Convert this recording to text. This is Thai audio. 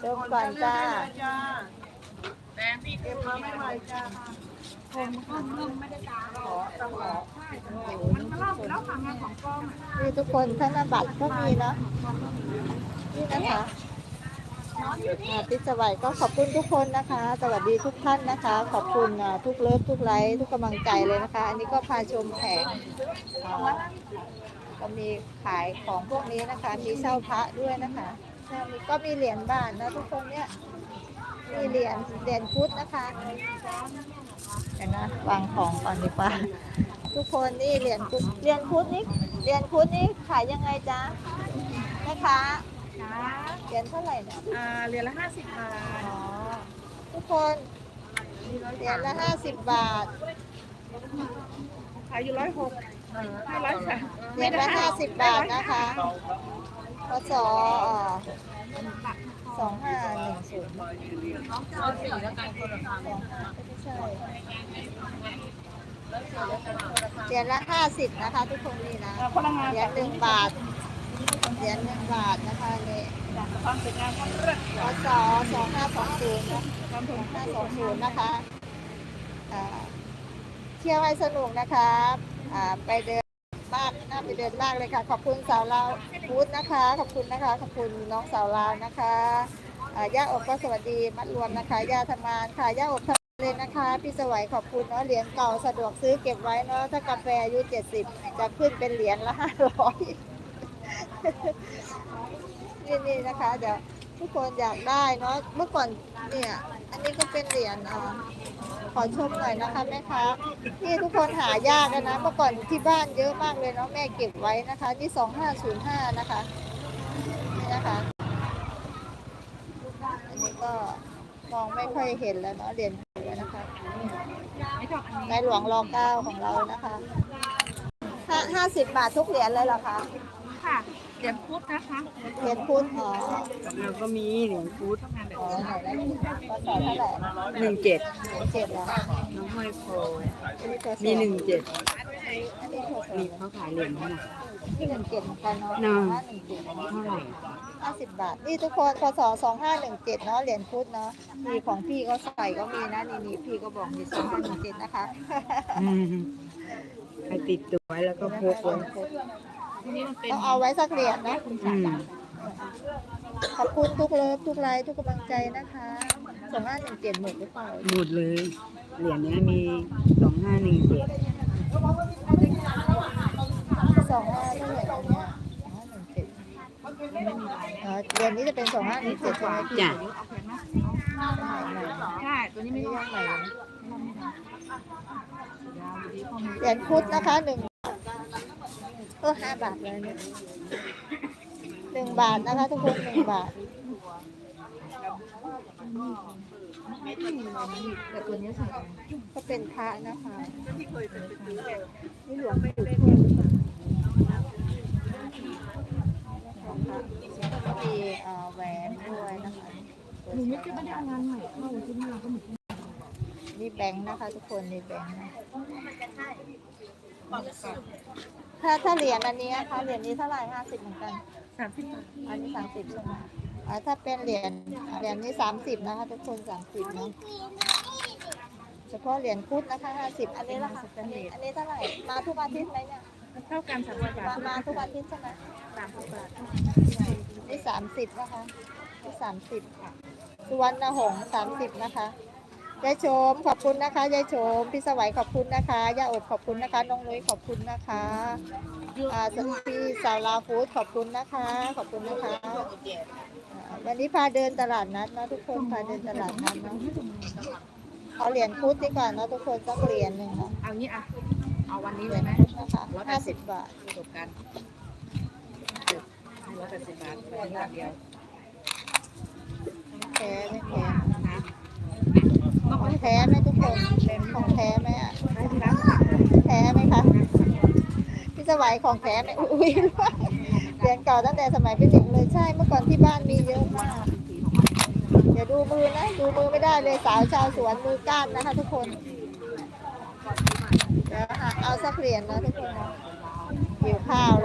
เริ่มก่อนจ้าแดงพี่เก็บมาไม่ไหวจ้านี่ทุกคนธนบัตรก็มีเนาะนี่นะคะอ่าพิสวัยก็ขอบคุณทุกคนนะคะ สวัสดีทุกท่านนะคะ ขอบคุณอ่าทุกเลิฟทุกไลค์ทุกกำลังใจเลยนะคะ อันนี้ก็พาชมแผงอ่าก็มีขายของพวกนี้นะคะ มีเช่าพระด้วยนะคะแล้วมี ก็มีเหรียญบาทนะทุกคนเนี่ย มีเหรียญเหรียญพุทธนะคะเดี๋ยวนะวางของก่อนดีกว่า ทุกคนนี่เหรียญพุทธเหรียญพุทธนี่เหรียญพุทธนี่ขายยังไงจ๊ะแม่ค้าเหรียญเท่าไหร่เนี่ยอ่าเหรียญละห้าสิบบาทอ๋อทุกคนเหรียญละห้าสิบบาทขายอยู่ร้อยหกให้ร้อยสามเหรียญละห้าสิบบาทนะคะ พศสองห้าหนึ่งศูนย์เอาสีแล้วกันคนละสองห้าไม่ใช่เหรียญละห้าสิบนะคะทุกคนนี่นะเหรียญหนึ่งบาทเหรียญหนึ่งบาทนะคะนี่ยงามความเลิศพศสองห้าสองศูนย์นะความถูกห้าสองศูนย์นะคะเที่ยวให้สนุกนะครับอ่าไปเดินากน่าไปเดินมากเลยค่ะ ขอบคุณสาวลาวฟูดนะคะ ขอบคุณนะคะ ขอบคุณน้องสาวลาวนะคะย่าอบก็สวัสดีมัดรวมนะคะย่าทำงานค่ะย่าอบทำเลยนะคะ พี่สวัยขอบคุณเนาะเหรียญเก่าสะดวกซื้อเก็บไว้เนาะถ้ากาแฟอายุ70จะขึ้นเป็นเหรียญละ500นี่นี่นะคะ เดี๋ยวทุกคนอยากได้เนาะเมื่อก่อนเนี่ย อันนี้ก็เป็นเหรียญอ่าขอชมหน่อยนะคะแม่ค้านี่ทุกคนหายากนะเมื่อก่อนที่บ้านเยอะมากเลยเนาะแม่เก็บไว้นะคะ นี่สองห้าศูนย์ห้านะคะนี่นะคะอันนี้ก็มองไม่ค่อยเห็นแล้วเนาะเหรียญนะคะนนี้ในหลวงรอเก้าของเรานะคะห้าห้าสิบบาททุกเหรียญเลยเหรอคะค่ะ เหรียญพุทธนะคะเหรียญพุทธอ๋อแล้วก็มีเหรียญพุทธอ๋อไหนได้ก็ต่อเท่าไหร่หนึ่งเจ็ดเจ็ดแล้วน้องห้อยโพอันนี้ตัวสองมีหนึ่งเจ็ดอันนี้ตัวสองมีเขาขายเหรียญนะนี่หนึ่งเจ็ดเหมือนกันเนาะน่ะห้าหนึ่งเจ็ดเท่าไหร่ห้าสิบบาท นี่ทุกคนพศสองห้าหนึ่งเจ็ดเนาะเหรียญพุทธเนาะมีของพี่ก็ใส่ก็มีนะนี่นี่พี่ก็บอกมีสองห้าหนึ่งเจ็ดนะคะอืมไปติดตัวไว้แล้วก็พกไว้ ต้องเอาไว้สักเหรียญนะอืมขอบคุณทุกเลิฟทุกไลค์ทุกกำลังใจนะคะสองห้าหนึ่งเจ็ดหมดหรือเปล่าหมดเลย เหรียญเนี้ยมีสองห้าหนึ่งเจ็ดสองห้าเท่าไหร่แล้วเนี่ยสองห้าหนึ่งเจ็ดอ๋อเดือนนี้จะเป็นสองห้าหนึ่งเจ็ดใช่ไหมพี่จ้ะใหม่ๆใช่ตัวนี้ไม่นี่ได้ยังใหม่เลยเหรียญพุทธนะคะหนึ่ง ก็ห้าบาทเลยเนี่ยหนึ่งบาทนะคะทุกคนหนึ่งบาทแต่ตัวนี้ใส่ก็เป็นพระนะคะนี่หลวงปู่ทวดหรือเปล่าก็มีแหวนด้วยนะคะหนูไม่คิดว่ได้เอางานใหม่เข้าที่นี่เราก็เหมือนนี่แบงค์นะคะ ทุกคนนี่แบงค์นะ ถ้าถ้าเหรียญอันนี้นะคะเหรียญนี้เท่าไหร่ห้าสิบเหมือนกันสามสิบบาทอันนี้สามสิบใช่ไหมอ่าถ้าเป็นเหรียญเหรียญนี้สามสิบนะคะทุกคนสามสิบเนาะเฉพาะเหรียญพุทธนะคะห้าสิบอันนี้ละค่ะอันนี้อันนี้เท่าไหร่มาทุกอาทิตย์ไหมเนี่ยเท่ากันสามสิบบามาทมาทุกอาทิตย์ใช่ไหมสามสิบบาทนี่สามสิบนะคะนี่สามสิบค่ะสุวรรณหงส์สามสิบนะคะ ยายโฉมขอบคุณนะคะยายโฉมพี่สวัยขอบคุณนะคะย่าอบขอบคุณนะคะน้องนุ้ยขอบคุณนะคะอ่าพี่สาวลาฟูดขอบคุณนะคะ ขอบคุณนะคะอ่าวันนี้พาเดินตลาดนัดนะทุกคนพาเดินตลาดนัดเนาะเอาเหรียญพุทธดีกว่าเนอะทุกคนสักเหรียญหนึ่งเนาะเอางี้อะ เอาวันนี้เหเลรียยญไหมพุทธนะคะห้าสิบบาทจบกันร้อยแปดสิบบาทไปบาทเดียวแท้ไม่แท้นะของแท้ไหมทุกคนเป็นของแท้ไหมอะแท้ไหมคะพี่สวัยของแท้ไหมอุ้ยเหรียญเก่าตั้งแต่สมัยเป็นเด็กเลยใช่เมื่อก่อนที่บ้านมีเยอะมากเดี๋ยวดูมือนะดูมือไม่ได้เลยสาวชาวสวนมือก้านนะคะทุกคนเดี๋ยวเอาสักเหรียญนะทุกคนนะหิวข้าวแล้ว